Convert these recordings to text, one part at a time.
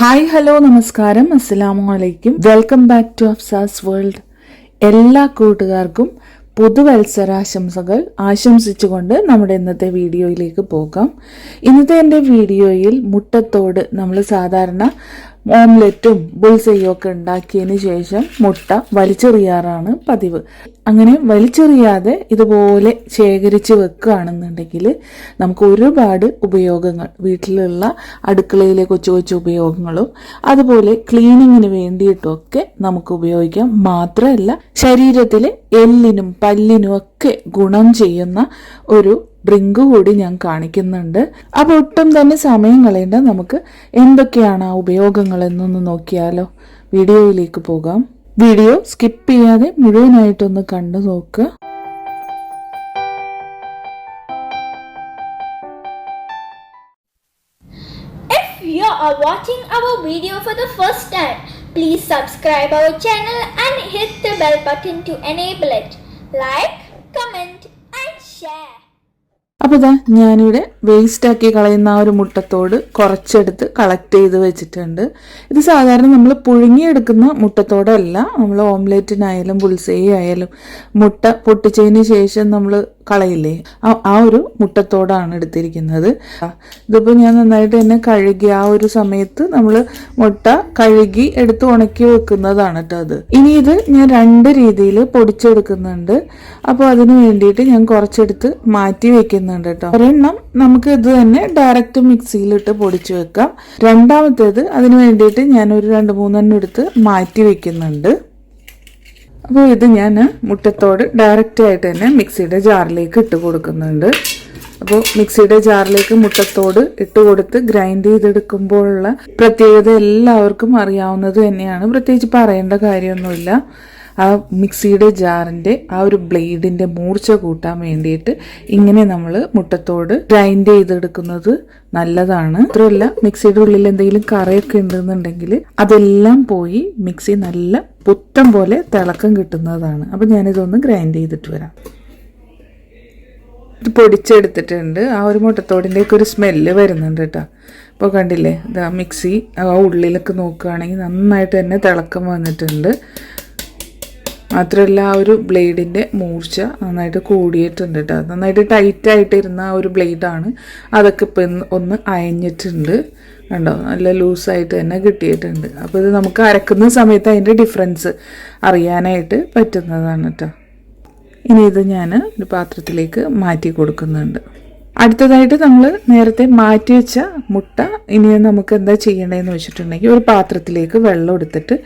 Hi hello നമസ്കാരം. അസ്സലാമു അലൈക്കും. Welcome back to Afsa's world എല്ലാ കൂട്ടുകാർക്കും പുതുവത്സരാശംസകൾ ആശംസിച്ചുകൊണ്ട് നമ്മുടെ ഇന്നത്തെ വീഡിയോയിലേക്ക് പോകാം. ഇന്നത്തെ എന്റെ വീഡിയോയിൽ മുട്ടത്തോട് നമ്മൾ സാധാരണ ഓംലെറ്റും ബുൾസയും ഒക്കെ ഉണ്ടാക്കിയതിന് ശേഷം മുട്ട വലിച്ചെറിയാറാണ് പതിവ്. അങ്ങനെ വലിച്ചെറിയാതെ ഇതുപോലെ ശേഖരിച്ച് വെക്കുകയാണെന്നുണ്ടെങ്കിൽ നമുക്ക് ഒരുപാട് ഉപയോഗങ്ങൾ വീട്ടിലുള്ള അടുക്കളയിലെ കൊച്ചു കൊച്ചു ഉപയോഗങ്ങളും അതുപോലെ ക്ലീനിങ്ങിന് വേണ്ടിയിട്ടൊക്കെ നമുക്ക് ഉപയോഗിക്കാം. മാത്രമല്ല ശരീരത്തിലെ എല്ലിനും പല്ലിനും ഒക്കെ ഗുണം ചെയ്യുന്ന ഒരു ഡ്രിങ്ക് കൂടി ഞാൻ കാണിക്കുന്നുണ്ട് അപ്പോൾ ഒട്ടും തന്നെ സമയം കളയേണ്ട നമുക്ക് എന്തൊക്കെയാണ് ആ ഉപയോഗങ്ങൾ എന്നൊന്ന് നോക്കിയാലോ വീഡിയോയിലേക്ക് പോകാം വീഡിയോ സ്കിപ്പ് ചെയ്യാതെ മുഴുവനായിട്ടൊന്ന് കണ്ടു നോക്കുക you are watching our video for the first time, please subscribe our channel and hit the bell button to enable it. Like, comment and share. അപ്പോൾ ഇതാ ഞാനിവിടെ വേസ്റ്റ് ആക്കി കളയുന്ന ആ ഒരു മുട്ടത്തോട് കുറച്ചെടുത്ത് കളക്ട് ചെയ്ത് വെച്ചിട്ടുണ്ട്. ഇത് സാധാരണ നമ്മൾ പുഴുങ്ങിയെടുക്കുന്ന മുട്ടത്തോടല്ല നമ്മൾ ഓംലെറ്റിനായാലും പുൽസൈ ആയാലും മുട്ട പൊട്ടിച്ചതിന് ശേഷം നമ്മൾ കളയില്ലേ? ആ ഒരു മുട്ടത്തോടാണ് എടുത്തിരിക്കുന്നത്. ഇതിപ്പോൾ ഞാൻ നന്നായിട്ട് തന്നെ കഴുകി ആ ഒരു സമയത്ത് നമ്മൾ മുട്ട കഴുകി എടുത്ത് ഉണക്കി വെക്കുന്നതാണ് കേട്ടോ അത്. ഇനി ഇത് ഞാൻ രണ്ട് രീതിയിൽ പൊടിച്ചെടുക്കുന്നുണ്ട്. അപ്പോൾ അതിന് വേണ്ടിയിട്ട് ഞാൻ കുറച്ചെടുത്ത് മാറ്റി വെക്കുന്നുണ്ട് കേട്ടോ ഒരെണ്ണം നമുക്ക് ഇത് തന്നെ ഡയറക്റ്റ് മിക്സിയിലിട്ട് പൊടിച്ചു വെക്കാം. രണ്ടാമത്തേത് അതിന് വേണ്ടിയിട്ട് ഞാൻ ഒരു രണ്ട് മൂന്നെണ്ണം എടുത്ത് മാറ്റി വെക്കുന്നുണ്ട്. അപ്പോൾ ഇത് ഞാൻ മുട്ടത്തോട് ഡയറക്റ്റ് ആയിട്ട് തന്നെ മിക്സിയുടെ ജാറിലേക്ക് ഇട്ട് കൊടുക്കുന്നുണ്ട്. അപ്പോൾ മിക്സിയുടെ ജാറിലേക്ക് മുട്ടത്തോട് ഇട്ട് കൊടുത്ത് ഗ്രൈൻഡ് ചെയ്തെടുക്കുമ്പോഴുള്ള പ്രത്യേകത എല്ലാവർക്കും അറിയാവുന്നത് തന്നെയാണ്. പ്രത്യേകിച്ച് പറയേണ്ട കാര്യമൊന്നുമില്ല. ആ മിക്സിയുടെ ജാറിന്റെ ആ ഒരു ബ്ലേഡിന്റെ മൂർച്ച കൂട്ടാൻ വേണ്ടിയിട്ട് ഇങ്ങനെ നമ്മൾ മുട്ടത്തോട് ഗ്രൈൻഡ് ചെയ്തെടുക്കുന്നത് നല്ലതാണ്. മാത്രമല്ല മിക്സിയുടെ ഉള്ളിൽ എന്തെങ്കിലും കറയൊക്കെ ഉണ്ടെന്നുണ്ടെങ്കിൽ അതെല്ലാം പോയി മിക്സി നല്ല പുത്തം പോലെ തിളക്കം കിട്ടുന്നതാണ്. അപ്പം ഞാനിതൊന്ന് ഗ്രൈൻഡ് ചെയ്തിട്ട് വരാം. ഇത് പൊടിച്ചെടുത്തിട്ടുണ്ട്. ആ ഒരു മുട്ടത്തോടിന്റെ ഒക്കെ ഒരു സ്മെല്ല് വരുന്നുണ്ട് കേട്ടോ. ഇപ്പോൾ കണ്ടില്ലേ ഇതാ മിക്സി ആ ഉള്ളിലൊക്കെ നോക്കുകയാണെങ്കിൽ നന്നായിട്ട് തന്നെ തിളക്കം വന്നിട്ടുണ്ട്. മാത്രമല്ല ആ ഒരു ബ്ലേഡിന്റെ മൂർച്ച നന്നായിട്ട് കൂടിയിട്ടുണ്ട് കേട്ടോ നന്നായിട്ട് ടൈറ്റ് ആയിട്ടിരുന്ന ആ ഒരു ബ്ലേഡാണ് അതൊക്കെ ഇപ്പം ഒന്ന് അയഞ്ഞിട്ടുണ്ട്. കണ്ടോ? നല്ല ലൂസായിട്ട് തന്നെ കിട്ടിയിട്ടുണ്ട്. അപ്പോൾ ഇത് നമുക്ക് അരക്കുന്ന സമയത്ത് അതിന്റെ ഡിഫറൻസ് അറിയാനായിട്ട് പറ്റുന്നതാണ് കേട്ടോ ഇനി ഇത് ഞാൻ ഒരു പാത്രത്തിലേക്ക് മാറ്റി കൊടുക്കുന്നുണ്ട്. അടുത്തതായിട്ട് നമ്മൾ നേരത്തെ മാറ്റി വെച്ച മുട്ട ഇനി നമുക്ക് എന്താ ചെയ്യേണ്ടതെന്ന് വെച്ചിട്ടുണ്ടെങ്കിൽ ഒരു പാത്രത്തിലേക്ക് വെള്ളം എടുത്തിട്ട്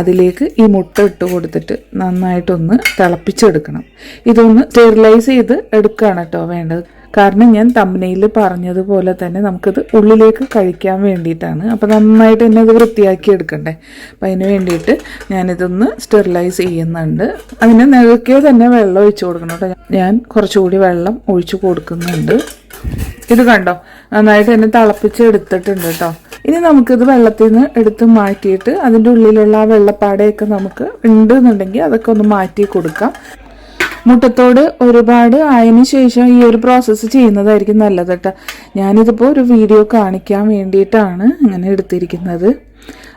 അതിലേക്ക് ഈ മുട്ട ഇട്ട് കൊടുത്തിട്ട് നന്നായിട്ടൊന്ന് തിളപ്പിച്ചെടുക്കണം. ഇതൊന്ന് സ്റ്റെറിലൈസ് ചെയ്ത് എടുക്കുകയാണ് കേട്ടോ വേണ്ടത്. കാരണം ഞാൻ തമ്മനയിൽ പറഞ്ഞതുപോലെ തന്നെ നമുക്കിത് ഉള്ളിലേക്ക് കഴിക്കാൻ വേണ്ടിയിട്ടാണ്. അപ്പോൾ നന്നായിട്ട് തന്നെ അത് വൃത്തിയാക്കി എടുക്കണ്ടേ? അപ്പം അതിന് വേണ്ടിയിട്ട് ഞാനിതൊന്ന് സ്റ്റെറിലൈസ് ചെയ്യുന്നുണ്ട്. അതിന് നികക്കിയോ തന്നെ വെള്ളം ഒഴിച്ചു കൊടുക്കണം കേട്ടോ. ഞാൻ കുറച്ചുകൂടി വെള്ളം ഒഴിച്ചു കൊടുക്കുന്നുണ്ട്. ഇത് കണ്ടോ? നന്നായിട്ട് തന്നെ തിളപ്പിച്ച് എടുത്തിട്ടുണ്ട് കേട്ടോ. ഇനി നമുക്കിത് വെള്ളത്തിൽ നിന്ന് എടുത്ത് മാറ്റിയിട്ട് അതിന്റെ ഉള്ളിലുള്ള ആ വെള്ളപ്പാടയൊക്കെ നമുക്ക് ഉണ്ട് എന്നുണ്ടെങ്കിൽ അതൊക്കെ ഒന്ന് മാറ്റി കൊടുക്കാം. മുട്ടത്തോട് ഒരുപാട് ആയതിനു ശേഷം ഈ ഒരു പ്രോസസ്സ് ചെയ്യുന്നതായിരിക്കും നല്ലത് കേട്ടോ. ഞാനിതിപ്പോൾ ഒരു വീഡിയോ കാണിക്കാൻ വേണ്ടിയിട്ടാണ് ഇങ്ങനെ എടുത്തിരിക്കുന്നത്.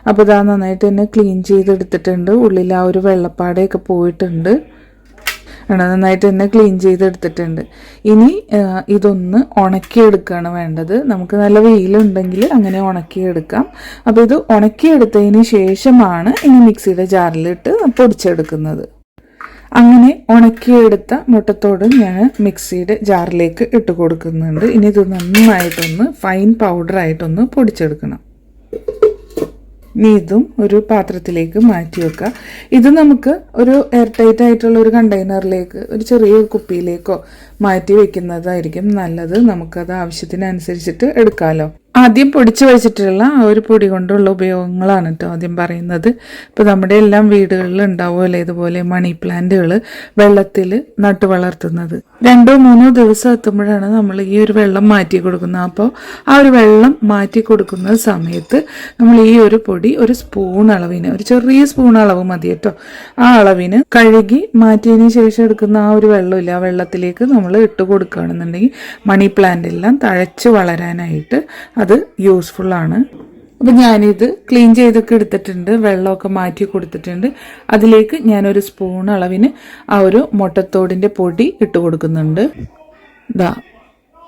അപ്പോൾ ഇതാ നന്നായിട്ട് തന്നെ ക്ലീൻ ചെയ്തെടുത്തിട്ടുണ്ട്. ഉള്ളിൽ ആ ഒരു വെള്ളപ്പാടയൊക്കെ പോയിട്ടുണ്ട്. നന്നായിട്ട് തന്നെ ക്ലീൻ ചെയ്തെടുത്തിട്ടുണ്ട്. ഇനി ഇതൊന്ന് ഉണക്കിയെടുക്കുകയാണ് വേണ്ടത്. നമുക്ക് നല്ല വെയിലുണ്ടെങ്കിൽ അങ്ങനെ ഉണക്കിയെടുക്കാം. അപ്പോൾ ഇത് ഉണക്കിയെടുത്തതിന് ശേഷമാണ് ഇനി മിക്സിയുടെ ജാറിലിട്ട് പൊടിച്ചെടുക്കുന്നത്. അങ്ങനെ ഉണക്കിയെടുത്ത മുട്ടത്തോട് ഞാൻ മിക്സിയുടെ ജാറിലേക്ക് ഇട്ട് കൊടുക്കുന്നുണ്ട്. ഇനി ഇത് നന്നായിട്ടൊന്ന് ഫൈൻ പൗഡറായിട്ടൊന്ന് പൊടിച്ചെടുക്കണം. ഇനി ഇതും ഒരു പാത്രത്തിലേക്ക് മാറ്റി വെക്കുക. ഇത് നമുക്ക് ഒരു എയർ ടൈറ്റ് ആയിട്ടുള്ള ഒരു കണ്ടെയ്നറിലേക്ക് ഒരു ചെറിയ കുപ്പിയിലേക്കോ മാറ്റി വെക്കുന്നതായിരിക്കും നല്ലത്. നമുക്കത് ആവശ്യത്തിനനുസരിച്ചിട്ട് എടുക്കാമല്ലോ ആദ്യം പൊടിച്ചു വെച്ചിട്ടുള്ള ആ ഒരു പൊടി കൊണ്ടുള്ള ഉപയോഗങ്ങളാണ് കേട്ടോ ആദ്യം പറയുന്നത്. ഇപ്പോൾ നമ്മുടെ എല്ലാം വീടുകളിൽ ഉണ്ടാവുമല്ലോ ഇതുപോലെ മണി പ്ലാന്റുകൾ വെള്ളത്തിൽ നട്ടു വളർത്തുന്നത്. രണ്ടോ മൂന്നോ ദിവസം എത്തുമ്പോഴാണ് നമ്മൾ ഈ ഒരു വെള്ളം മാറ്റി കൊടുക്കുന്നത്. അപ്പോൾ ആ ഒരു വെള്ളം മാറ്റി കൊടുക്കുന്ന സമയത്ത് നമ്മൾ ഈ ഒരു പൊടി ഒരു സ്പൂൺ അളവിന് ഒരു ചെറിയ സ്പൂൺ അളവ് മതി കേട്ടോ ആ അളവിന് കഴുകി മാറ്റിയതിന് ശേഷം എടുക്കുന്ന ആ ഒരു വെള്ളമില്ല. ആ വെള്ളത്തിലേക്ക് നമ്മൾ ഇട്ട് കൊടുക്കുകയാണെന്നുണ്ടെങ്കിൽ മണി പ്ലാന്റ് എല്ലാം തഴച്ച് വളരാനായിട്ട് അത് യൂസ്ഫുൾ ആണ്. അപ്പം ഞാനിത് ക്ലീൻ ചെയ്തൊക്കെ എടുത്തിട്ടുണ്ട് വെള്ളമൊക്കെ മാറ്റി കൊടുത്തിട്ടുണ്ട്. അതിലേക്ക് ഞാനൊരു സ്പൂൺ അളവിന് ആ ഒരു മുട്ടത്തോടിന്റെ പൊടി ഇട്ട് കൊടുക്കുന്നുണ്ട്. ഇതാ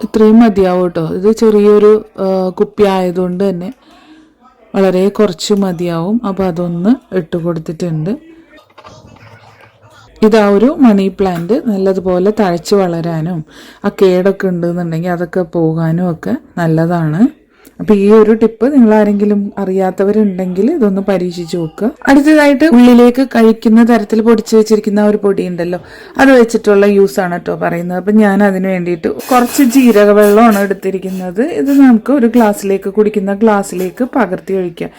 ഇത്രയും മതിയാവും കേട്ടോ. ഇത് ചെറിയൊരു കുപ്പി ആയതുകൊണ്ട് തന്നെ വളരെ കുറച്ച് മതിയാവും. അപ്പോൾ അതൊന്ന് ഇട്ട് കൊടുത്തിട്ടുണ്ട്. ഇതാ ഒരു മണി പ്ലാന്റ് നല്ലതുപോലെ തഴച്ച് വളരാനും ആ കേടൊക്കെ ഉണ്ടെന്നുണ്ടെങ്കിൽ അതൊക്കെ പോകാനും ഒക്കെ നല്ലതാണ്. അപ്പൊ ഈ ഒരു ടിപ്പ് നിങ്ങൾ ആരെങ്കിലും അറിയാത്തവരുണ്ടെങ്കിൽ ഇതൊന്ന് പരീക്ഷിച്ച് നോക്കുക. അടുത്തതായിട്ട് ഉള്ളിലേക്ക് കഴിക്കുന്ന തരത്തിൽ പൊടിച്ചു വെച്ചിരിക്കുന്ന ഒരു പൊടി ഉണ്ടല്ലോ അത് വെച്ചിട്ടുള്ള യൂസ് ആണ് കേട്ടോ പറയുന്നത്. അപ്പൊ ഞാൻ അതിന് വേണ്ടിയിട്ട് കുറച്ച് ജീരക വെള്ളമാണ് എടുത്തിരിക്കുന്നത്. ഇത് നമുക്ക് ഒരു ഗ്ലാസ്സിലേക്ക് കുടിക്കുന്ന ഗ്ലാസ്സിലേക്ക് പകർത്തി ഒഴിക്കാം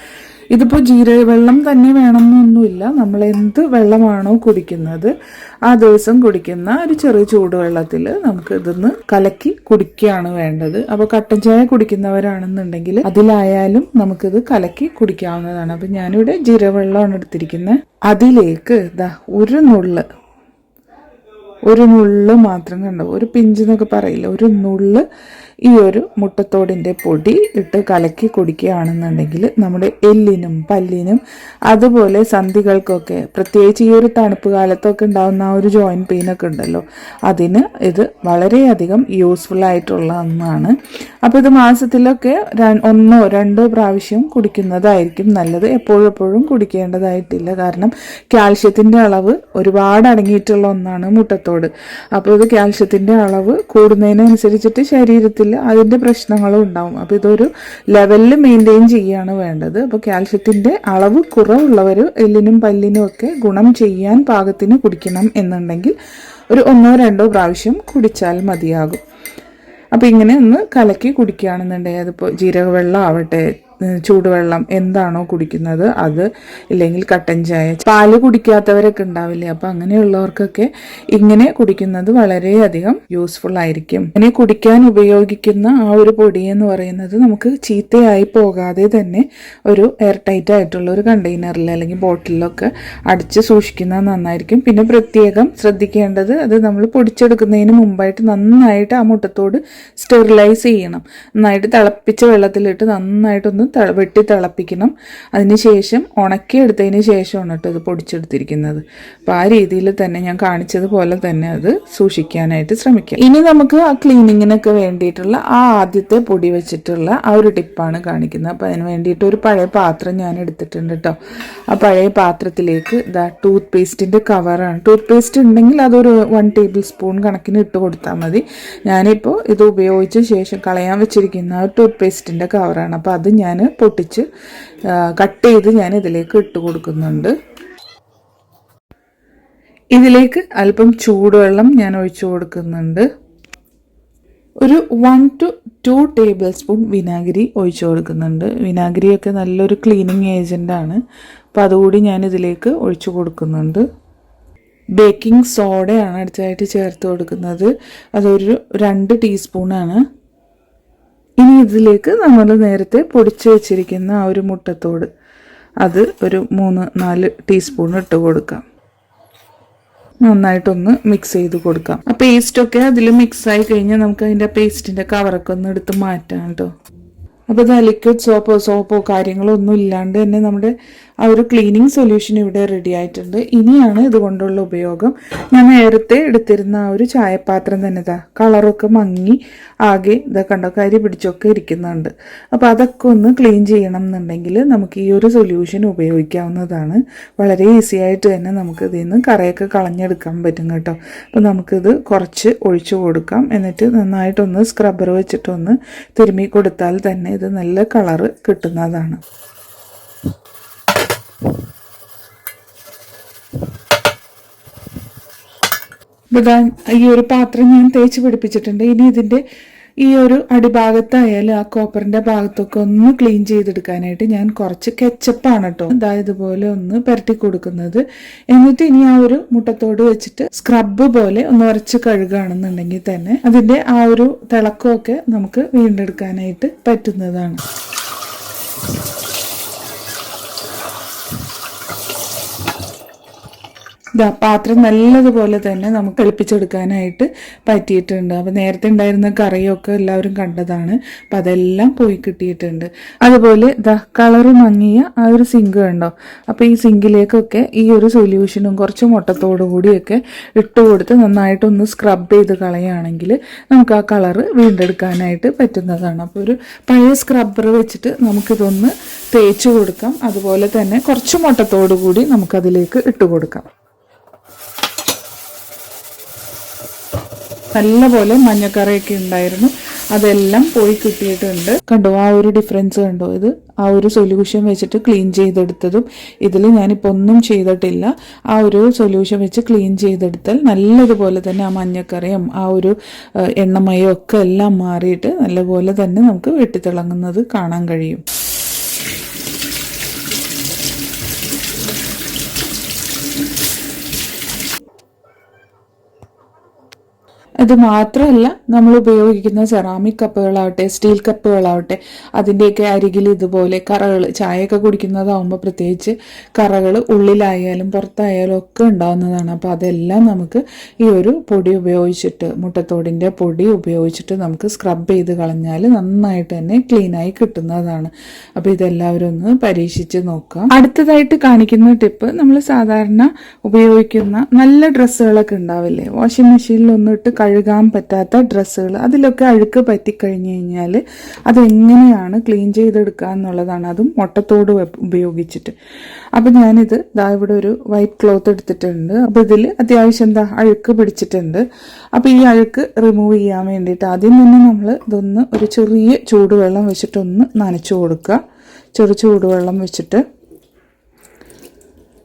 ഇതിപ്പോൾ ജീരക വെള്ളം തന്നെ വേണമെന്നൊന്നുമില്ല. നമ്മൾ എന്ത് വെള്ളമാണോ കുടിക്കുന്നത് ആ ദിവസം കുടിക്കുന്ന ഒരു ചെറിയ ചൂടുവെള്ളത്തിൽ നമുക്ക് ഇതൊന്ന് കലക്കി കുടിക്കുകയാണ് വേണ്ടത്. അപ്പോൾ കട്ടൻ ചായ കുടിക്കുന്നവരാണെന്നുണ്ടെങ്കിൽ അതിലായാലും നമുക്കിത് കലക്കി കുടിക്കാവുന്നതാണ്. അപ്പം ഞാനിവിടെ ജീരകവെള്ളമാണ് എടുത്തിരിക്കുന്നത്. അതിലേക്ക് ഇതാ ഒരു നുള്ള് ഒരു നുള്ള് മാത്രം കണ്ടോ? ഒരു പിഞ്ച് എന്നൊക്കെ പറയില്ല? ഒരു നുള്ള് ഈ ഒരു മുട്ടത്തോടിന്റെ പൊടി ഇട്ട് കലക്കി കുടിക്കുകയാണെന്നുണ്ടെങ്കിൽ നമ്മുടെ എല്ലിനും പല്ലിനും അതുപോലെ സന്ധികൾക്കൊക്കെ പ്രത്യേകിച്ച് ഈ ഒരു തണുപ്പ് കാലത്തൊക്കെ ഉണ്ടാകുന്ന ആ ഒരു ജോയിന്റ് പെയിനൊക്കെ ഉണ്ടല്ലോ അതിന് ഇത് വളരെയധികം യൂസ്ഫുൾ ആയിട്ടുള്ള ഒന്നാണ്. അപ്പോൾ ഇത് മാസത്തിലൊക്കെ ഒന്നോ രണ്ടോ പ്രാവശ്യം കുടിക്കുന്നതായിരിക്കും നല്ലത്. എപ്പോഴെപ്പോഴും എപ്പോഴും കുടിക്കേണ്ടതായിട്ടില്ല. കാരണം കാൽഷ്യത്തിന്റെ അളവ് ഒരുപാട് അടങ്ങിയിട്ടുള്ള ഒന്നാണ് മുട്ടത്തോട്. അപ്പോൾ ഇത് കാൽഷ്യത്തിന്റെ അളവ് കൂടുന്നതിനനുസരിച്ചിട്ട് ശരീരത്തിൽ അതിന്റെ പ്രശ്നങ്ങളും ഉണ്ടാവും. അപ്പോൾ ഇതൊരു ലെവലിൽ മെയിന്റെയിൻ ചെയ്യുകയാണ് വേണ്ടത്. അപ്പോൾ കാൽഷ്യത്തിന്റെ അളവ് കുറവുള്ളവർ എല്ലിനും പല്ലിനും ഒക്കെ ഗുണം ചെയ്യാൻ പാകത്തിന് കുടിക്കണം എന്നുണ്ടെങ്കിൽ ഒരു ഒന്നോ രണ്ടോ പ്രാവശ്യം കുടിച്ചാൽ മതിയാകും. അപ്പോൾ ഇങ്ങനെ ഒന്ന് കലക്കി കുടിക്കുകയാണെന്നുണ്ടെങ്കിൽ അതിപ്പോൾ ജീരകവെള്ളം ആവട്ടെ ചൂടുവെള്ളം എന്താണോ കുടിക്കുന്നത് അത് ഇല്ലെങ്കിൽ കട്ടൻ ചായ. പാൽ കുടിക്കാത്തവരൊക്കെ ഉണ്ടാവില്ലേ? അപ്പോൾ അങ്ങനെയുള്ളവർക്കൊക്കെ ഇങ്ങനെ കുടിക്കുന്നത് വളരെയധികം യൂസ്ഫുൾ ആയിരിക്കും. ഇങ്ങനെ കുടിക്കാൻ ഉപയോഗിക്കുന്ന ആ ഒരു പൊടി എന്ന് പറയുന്നത് നമുക്ക് ചീത്തയായി പോകാതെ തന്നെ ഒരു എയർ ടൈറ്റ് ആയിട്ടുള്ള ഒരു കണ്ടെയ്നറിൽ അല്ലെങ്കിൽ ബോട്ടിലൊക്കെ അടിച്ച് സൂക്ഷിക്കുന്നത് നന്നായിരിക്കും. പിന്നെ പ്രത്യേകം ശ്രദ്ധിക്കേണ്ടത് അത് നമ്മൾ പൊടിച്ചെടുക്കുന്നതിന് മുമ്പായിട്ട് നന്നായിട്ട് ആ മുട്ടത്തോട് സ്റ്റെറിലൈസ് ചെയ്യണം. നന്നായിട്ട് തിളപ്പിച്ച വെള്ളത്തിലിട്ട് നന്നായിട്ടൊന്ന് വെട്ടി തിളപ്പിക്കണം. അതിനുശേഷം ഉണക്കിയെടുത്തതിന് ശേഷമാണ് കേട്ടോ ഇത് പൊടിച്ചെടുത്തിരിക്കുന്നത്. അപ്പോൾ ആ രീതിയിൽ തന്നെ ഞാൻ കാണിച്ചതുപോലെ തന്നെ അത് സൂക്ഷിക്കാനായിട്ട് ശ്രമിക്കാം. ഇനി നമുക്ക് ആ ക്ലീനിങ്ങിനൊക്കെ വേണ്ടിയിട്ടുള്ള ആ ആദ്യത്തെ പൊടി വെച്ചിട്ടുള്ള ആ ഒരു ടിപ്പാണ് കാണിക്കുന്നത്. അപ്പോൾ അതിന് വേണ്ടിയിട്ട് ഒരു പഴയ പാത്രം ഞാൻ എടുത്തിട്ടുണ്ട് കേട്ടോ. ആ പഴയ പാത്രത്തിലേക്ക് ഇതാ ടൂത്ത് പേസ്റ്റിന്റെ കവറാണ്. ടൂത്ത് പേസ്റ്റ് ഉണ്ടെങ്കിൽ അതൊരു വൺ ടേബിൾ സ്പൂൺ കണക്കിന് ഇട്ട് കൊടുത്താൽ മതി. ഞാനിപ്പോൾ ഇത് ഉപയോഗിച്ച ശേഷം കളയാൻ വെച്ചിരിക്കുന്ന ആ ടൂത്ത് പേസ്റ്റിന്റെ കവറാണ്. അപ്പോൾ അത് ഞാൻ പൊട്ടിച്ച് കട്ട് ചെയ്ത് ഞാൻ ഇതിലേക്ക് ഇട്ട് കൊടുക്കുന്നുണ്ട്. ഇതിലേക്ക് അല്പം ചൂടുവെള്ളം ഞാൻ ഒഴിച്ചു കൊടുക്കുന്നുണ്ട്. ഒരു one to two tablespoon വിനാഗിരി ഒഴിച്ചു കൊടുക്കുന്നുണ്ട്. വിനാഗിരിയൊക്കെ നല്ലൊരു ക്ലീനിങ് ഏജന്റാണ് അപ്പോൾ അതുകൂടി ഞാൻ ഇതിലേക്ക് ഒഴിച്ചു കൊടുക്കുന്നുണ്ട്. ബേക്കിംഗ് സോഡയാണ് അടുത്തതായിട്ട് ചേർത്ത് കൊടുക്കുന്നത്. അതൊരു രണ്ട് ടീസ്പൂണാണ് ഇനി ഇതിലേക്ക് നമ്മൾ നേരത്തെ പൊടിച്ചു വെച്ചിരിക്കുന്ന ആ ഒരു മുട്ടത്തോട് അത് ഒരു മൂന്ന് നാല് ടീസ്പൂൺ ഇട്ട് കൊടുക്കാം. നന്നായിട്ടൊന്ന് മിക്സ് ചെയ്ത് കൊടുക്കാം. ആ പേസ്റ്റൊക്കെ അതിൽ മിക്സ് ആയി കഴിഞ്ഞാൽ നമുക്ക് അതിന്റെ പേസ്റ്റിന്റെ കവറൊക്കെ ഒന്ന് എടുത്ത് മാറ്റാം കേട്ടോ. അപ്പോൾ ഇത് ലിക്വിഡ് സോപ്പോ സോപ്പോ കാര്യങ്ങളോ ഒന്നും ഇല്ലാണ്ട് തന്നെ നമ്മുടെ ആ ഒരു ക്ലീനിങ് സൊല്യൂഷൻ ഇവിടെ റെഡി ആയിട്ടുണ്ട്. ഇനിയാണ് ഇതുകൊണ്ടുള്ള ഉപയോഗം. ഞാൻ നേരത്തെ എടുത്തിരുന്ന ആ ഒരു ചായപാത്രം തന്നെ ഇതാ കളറൊക്കെ മങ്ങി ആകെ ഇതാ കണ്ടോ കരി പിടിച്ചൊക്കെ ഇരിക്കുന്നുണ്ട്. അപ്പോൾ അതൊക്കെ ഒന്ന് ക്ലീൻ ചെയ്യണം എന്നുണ്ടെങ്കിൽ നമുക്ക് ഈ ഒരു സൊല്യൂഷൻ ഉപയോഗിക്കാവുന്നതാണ്. വളരെ ഈസി ആയിട്ട് തന്നെ നമുക്ക് ഇതിൽ നിന്ന് കറയൊക്കെ കളഞ്ഞെടുക്കാൻ പറ്റും കേട്ടോ. അപ്പോൾ നമുക്കിത് കുറച്ച് ഒഴിച്ചു കൊടുക്കാം. എന്നിട്ട് നന്നായിട്ടൊന്ന് സ്ക്രബ്ബർ വെച്ചിട്ടൊന്ന് തിരുമ്മി കൊടുത്താൽ തന്നെ ഇത് നല്ല കളറ് കിട്ടുന്നതാണ്. ഇതാ ഈ ഒരു പാത്രം ഞാൻ തേച്ച് പിടിപ്പിച്ചിട്ടുണ്ട്. ഇനി ഇതിന്റെ ഈ ഒരു അടിഭാഗത്തായാലും ആ കോപ്പറിന്റെ ഭാഗത്തൊക്കെ ഒന്ന് ക്ലീൻ ചെയ്തെടുക്കാനായിട്ട് ഞാൻ കുറച്ച് കെച്ചപ്പാണ് കേട്ടോ. അതായത് പോലെ ഒന്ന് പരട്ടി കൊടുക്കുന്നത്. എന്നിട്ട് ഇനി ആ ഒരു മുട്ടത്തോട് വെച്ചിട്ട് സ്ക്രബ് പോലെ ഒന്ന് ഉരച്ച് കഴുകുകയാണെന്നുണ്ടെങ്കിൽ തന്നെ അതിന്റെ ആ ഒരു തിളക്കമൊക്കെ നമുക്ക് വീണ്ടെടുക്കാനായിട്ട് പറ്റുന്നതാണ്. പാത്രം നല്ലതുപോലെ തന്നെ നമുക്ക് എളുപ്പിച്ചെടുക്കാനായിട്ട് പറ്റിയിട്ടുണ്ട്. അപ്പോൾ നേരത്തെ ഉണ്ടായിരുന്ന കറിയൊക്കെ എല്ലാവരും കണ്ടതാണ്. അപ്പം അതെല്ലാം പോയി കിട്ടിയിട്ടുണ്ട്. അതുപോലെ ദാ കളറ് മങ്ങിയ ആ ഒരു സിങ്ക് കണ്ടോ? അപ്പോൾ ഈ സിങ്കിലേക്കൊക്കെ ഈ ഒരു സൊല്യൂഷനും കുറച്ച് മുട്ടത്തോടു കൂടിയൊക്കെ ഇട്ട് കൊടുത്ത് നന്നായിട്ടൊന്ന് സ്ക്രബ് ചെയ്ത് കളയുകയാണെങ്കിൽ നമുക്ക് ആ കളറ് വീണ്ടെടുക്കാനായിട്ട് പറ്റുന്നതാണ്. അപ്പോൾ ഒരു പഴയ സ്ക്രബ്ബർ വെച്ചിട്ട് നമുക്കിതൊന്ന് തേച്ച് കൊടുക്കാം. അതുപോലെ തന്നെ കുറച്ച് മുട്ടത്തോടു കൂടി നമുക്കതിലേക്ക് ഇട്ട് കൊടുക്കാം. നല്ലപോലെ മഞ്ഞക്കറിയൊക്കെ ഉണ്ടായിരുന്നു. അതെല്ലാം പോയി കിട്ടിയിട്ടുണ്ട്. കണ്ടോ ആ ഒരു ഡിഫറൻസ് കണ്ടോ ഇത്? ആ ഒരു സൊല്യൂഷൻ വെച്ചിട്ട് ക്ലീൻ ചെയ്തെടുത്തതും ഇതിൽ ഞാനിപ്പോൾ ഒന്നും ചെയ്തിട്ടില്ല. ആ ഒരു സൊല്യൂഷൻ വെച്ച് ക്ലീൻ ചെയ്തെടുത്താൽ നല്ലതുപോലെ തന്നെ ആ മഞ്ഞക്കറിയും ആ ഒരു എണ്ണമയം ഒക്കെ എല്ലാം മാറിയിട്ട് നല്ലപോലെ തന്നെ നമുക്ക് വെട്ടിത്തിളങ്ങുന്നത് കാണാൻ കഴിയും. ഇത് മാത്രമല്ല നമ്മൾ ഉപയോഗിക്കുന്ന സെറാമിക് കപ്പുകളാവട്ടെ സ്റ്റീൽ കപ്പുകളാവട്ടെ അതിന്റെയൊക്കെ അരികിൽ ഇതുപോലെ കറകൾ ചായയൊക്കെ കുടിക്കുന്നതാവുമ്പോൾ പ്രത്യേകിച്ച് കറകൾ ഉള്ളിലായാലും പുറത്തായാലും ഒക്കെ ഉണ്ടാവുന്നതാണ്. അപ്പോൾ അതെല്ലാം നമുക്ക് ഈ ഒരു പൊടി ഉപയോഗിച്ചിട്ട് മുട്ടത്തോടിന്റെ പൊടി ഉപയോഗിച്ചിട്ട് നമുക്ക് സ്ക്രബ് ചെയ്ത് കളഞ്ഞാൽ നന്നായിട്ട് തന്നെ ക്ലീനായി കിട്ടുന്നതാണ്. അപ്പോൾ ഇതെല്ലാവരും ഒന്ന് പരീക്ഷിച്ച് നോക്കാം അടുത്തതായിട്ട് കാണിക്കുന്ന ടിപ്പ് നമ്മൾ സാധാരണ ഉപയോഗിക്കുന്ന നല്ല ഡ്രസ്സുകളൊക്കെ ഉണ്ടാവില്ലേ? വാഷിംഗ് മെഷീനിൽ ഒന്നിട്ട് കഴുകാൻ പറ്റാത്ത ഡ്രസ്സുകൾ അതിലൊക്കെ അഴുക്ക് പറ്റിക്കഴിഞ്ഞ് കഴിഞ്ഞാൽ അതെങ്ങനെയാണ് ക്ലീൻ ചെയ്തെടുക്കുക എന്നുള്ളതാണ്. അതും മുട്ടത്തോട് ഉപയോഗിച്ചിട്ട്. അപ്പം ഞാനിത് ദാ ഇവിടെ ഒരു വൈറ്റ് ക്ലോത്ത് എടുത്തിട്ടുണ്ട്. അപ്പോൾ ഇതിൽ അത്യാവശ്യം എന്താ അഴുക്ക് പിടിച്ചിട്ടുണ്ട്. അപ്പോൾ ഈ അഴുക്ക് റിമൂവ് ചെയ്യാൻ വേണ്ടിയിട്ട് ആദ്യം തന്നെ നമ്മൾ ഇതൊന്ന് ഒരു ചെറിയ ചൂടുവെള്ളം വെച്ചിട്ടൊന്ന് നനച്ചു കൊടുക്കുക. ചെറു ചൂടുവെള്ളം വെച്ചിട്ട്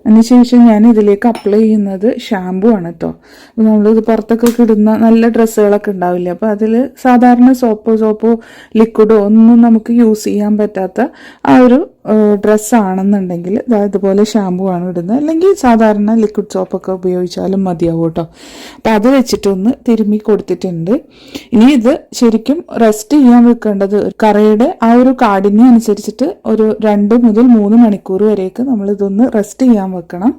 അതിനുശേഷം ഞാൻ ഇതിലേക്ക് അപ്ലൈ ചെയ്യുന്നത് ഷാമ്പു ആണ് കേട്ടോ അപ്പോൾ നമ്മളിത് പുറത്തൊക്കെ ഇടുന്ന നല്ല ഡ്രസ്സുകളൊക്കെ ഉണ്ടാവില്ലേ? അപ്പോൾ അതിൽ സാധാരണ സോപ്പോ സോപ്പോ ലിക്വിഡോ ഒന്നും നമുക്ക് യൂസ് ചെയ്യാൻ പറ്റാത്ത ആ ഒരു ഡ്രസ്സ് ആണെന്നുണ്ടെങ്കിൽ ദാ ഇതുപോലെ ഷാമ്പു ആണ് ഇടുന്നത്. അല്ലെങ്കിൽ സാധാരണ ലിക്വിഡ് സോപ്പൊക്കെ ഉപയോഗിച്ചാലും മതിയാവും കേട്ടോ. അപ്പം അത് വെച്ചിട്ടൊന്ന് തിരുമ്മി കൊടുത്തിട്ടുണ്ട്. ഇനി ഇത് ശരിക്കും റെസ്റ്റ് ചെയ്യാൻ വെക്കേണ്ടത് കറയുടെ ആ ഒരു കാഠിന്യം അനുസരിച്ചിട്ട് ഒരു രണ്ട് മുതൽ മൂന്ന് മണിക്കൂർ വരെയൊക്കെ നമ്മൾ ഇതൊന്ന് റെസ്റ്റ് ചെയ്യാൻ വെക്കണം.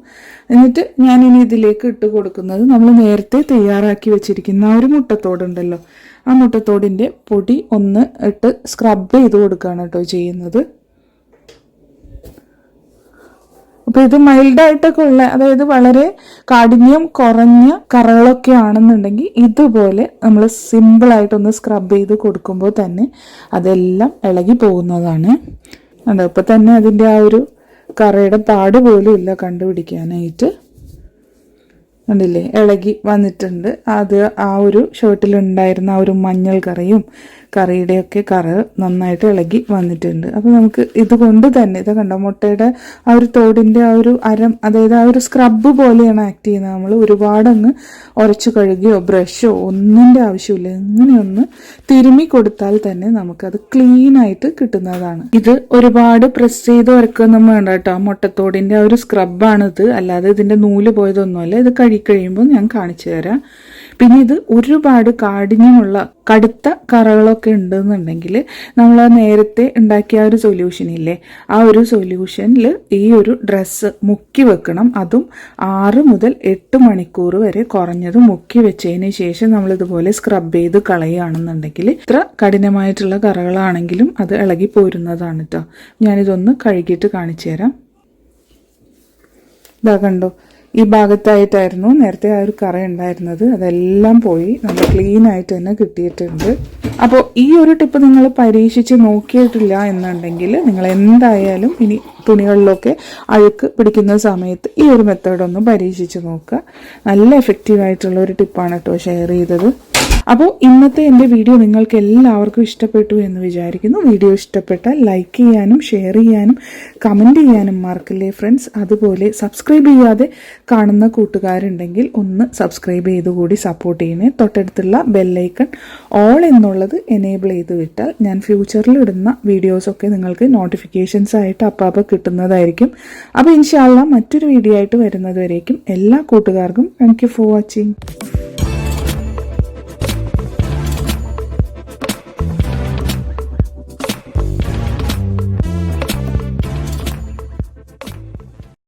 എന്നിട്ട് ഞാൻ ഇനി ഇതിലേക്ക് ഇട്ട് കൊടുക്കുന്നത് നമ്മൾ നേരത്തെ തയ്യാറാക്കി വെച്ചിരിക്കുന്ന ആ ഒരു മുട്ടത്തോടുണ്ടല്ലോ. ആ മുട്ടത്തോടിന്റെ പൊടി ഒന്ന് ഇട്ട് സ്ക്രബ് ചെയ്ത് കൊടുക്കുകയാണ് കേട്ടോ ചെയ്യുന്നത്. അപ്പോൾ ഇത് മൈൽഡായിട്ടൊക്കെ ഉള്ള അതായത് വളരെ കാഠിന്യം കുറഞ്ഞ കറകളൊക്കെ ആണെന്നുണ്ടെങ്കിൽ ഇതുപോലെ നമ്മൾ സിമ്പിൾ സിമ്പിളായിട്ടൊന്ന് സ്ക്രബ് ചെയ്ത് കൊടുക്കുമ്പോൾ തന്നെ അതെല്ലാം ഇളകി പോകുന്നതാണ്. അതപ്പോൾ തന്നെ അതിന്റെ ആ ഒരു കറയുടെ പാട് പോലും ഇല്ല കണ്ടുപിടിക്കാനായിട്ട്. കണ്ടില്ലേ? ഇളകി വന്നിട്ടുണ്ട്. അത് ആ ഒരു ഷർട്ടിലുണ്ടായിരുന്ന ആ ഒരു മഞ്ഞൾ കറിയും കറിയുടെയൊക്കെ കറ് നന്നായിട്ട് ഇളകി വന്നിട്ടുണ്ട്. അപ്പോൾ നമുക്ക് ഇതുകൊണ്ട് തന്നെ ഇത് കണ്ടോ? മുട്ടയുടെ ആ ഒരു തോടിന്റെ ആ ഒരു അരം അതായത് ആ ഒരു സ്ക്രബ്ബ് പോലെയാണ് ആക്ട് ചെയ്യുന്നത്. നമ്മൾ ഒരുപാട് അങ്ങ് ഉരച്ചു കഴുകിയോ ബ്രഷോ ഒന്നിന്റെ ആവശ്യമില്ല. ഇങ്ങനെയൊന്ന് തിരുമി കൊടുത്താൽ തന്നെ നമുക്കത് ക്ലീൻ ആയിട്ട് കിട്ടുന്നതാണ്. ഇത് ഒരുപാട് പ്രസ് ചെയ്ത് ഉരക്കൊന്നും വേണ്ട കേട്ടോ. ആ മുട്ടത്തോടിന്റെ ആ ഒരു സ്ക്രബ്ബാണിത് അല്ലാതെ ഇതിന്റെ നൂൽ പോയതൊന്നുമല്ല. ഇത് കഴുകിക്കഴിയുമ്പോൾ ഞാൻ കാണിച്ചു തരാം. പിന്നെ ഇത് ഒരുപാട് കാഠിന്യമുള്ള കടുത്ത കറകളൊക്കെ ഉണ്ടെന്നുണ്ടെങ്കിൽ നമ്മൾ നേരത്തെ ഉണ്ടാക്കിയ ഒരു സൊല്യൂഷൻ ഇല്ലേ? ആ ഒരു സൊല്യൂഷനിൽ ഈ ഒരു ഡ്രസ്സ് മുക്കി വെക്കണം. അതും ആറ് മുതൽ എട്ട് മണിക്കൂർ വരെ കുറഞ്ഞത് മുക്കി വെച്ചതിന് ശേഷം നമ്മൾ ഇതുപോലെ സ്ക്രബ് ചെയ്ത് കളയുകയാണെന്നുണ്ടെങ്കിൽ ഇത്ര കഠിനമായിട്ടുള്ള കറകളാണെങ്കിലും അത് ഇളകി പോരുന്നതാണ് കേട്ടോ ഞാനിതൊന്ന് കഴുകിയിട്ട് കാണിച്ചു തരാം. ഇതാ കണ്ടോ? ഈ ഭാഗത്തായിട്ടായിരുന്നു നേരത്തെ ആ ഒരു കറ ഉണ്ടായിരുന്നത്. അതെല്ലാം പോയി. നല്ല ക്ലീൻ ആയിട്ട് തന്നെ കിട്ടിയിട്ടുണ്ട്. അപ്പോൾ ഈ ഒരു ടിപ്പ് നിങ്ങൾ പരീക്ഷിച്ച് നോക്കിയിട്ടില്ല എന്നുണ്ടെങ്കിൽ നിങ്ങൾ എന്തായാലും ഇനി തുണികളിലൊക്കെ അഴുക്ക് പിടിക്കുന്ന സമയത്ത് ഈ ഒരു മെത്തേഡ് ഒന്ന് പരീക്ഷിച്ച് നോക്കുക. നല്ല എഫക്റ്റീവ് ആയിട്ടുള്ള ഒരു ടിപ്പാണ് കേട്ടോ ഷെയർ ചെയ്തത്. അപ്പോൾ ഇന്നത്തെ എന്റെ വീഡിയോ നിങ്ങൾക്ക് എല്ലാവർക്കും ഇഷ്ടപ്പെട്ടു എന്ന് വിചാരിക്കുന്നു. വീഡിയോ ഇഷ്ടപ്പെട്ടാൽ ലൈക്ക് ചെയ്യാനും ഷെയർ ചെയ്യാനും കമന്റ് ചെയ്യാനും മറക്കില്ലേ ഫ്രണ്ട്സ് അതുപോലെ സബ്സ്ക്രൈബ് ചെയ്യാതെ കാണുന്ന കൂട്ടുകാരുണ്ടെങ്കിൽ ഒന്ന് സബ്സ്ക്രൈബ് ചെയ്ത് കൂടി സപ്പോർട്ട് ചെയ്യണേ. തൊട്ടടുത്തുള്ള ബെല്ലൈക്കൺ ഓൾ എന്നുള്ളത് എനേബിൾ ചെയ്ത് വിട്ടാൽ ഞാൻ ഫ്യൂച്ചറിൽ ഇടുന്ന വീഡിയോസൊക്കെ നിങ്ങൾക്ക് നോട്ടിഫിക്കേഷൻസ് ആയിട്ട് അപ്പം കിട്ടുന്നതായിരിക്കും. അപ്പോൾ ഇൻഷാല്ല മറ്റൊരു വീഡിയോ ആയിട്ട് വരുന്നത് വരേക്കും. എല്ലാ കൂട്ടുകാർക്കും താങ്ക് യു ഫോർ വാച്ചിങ്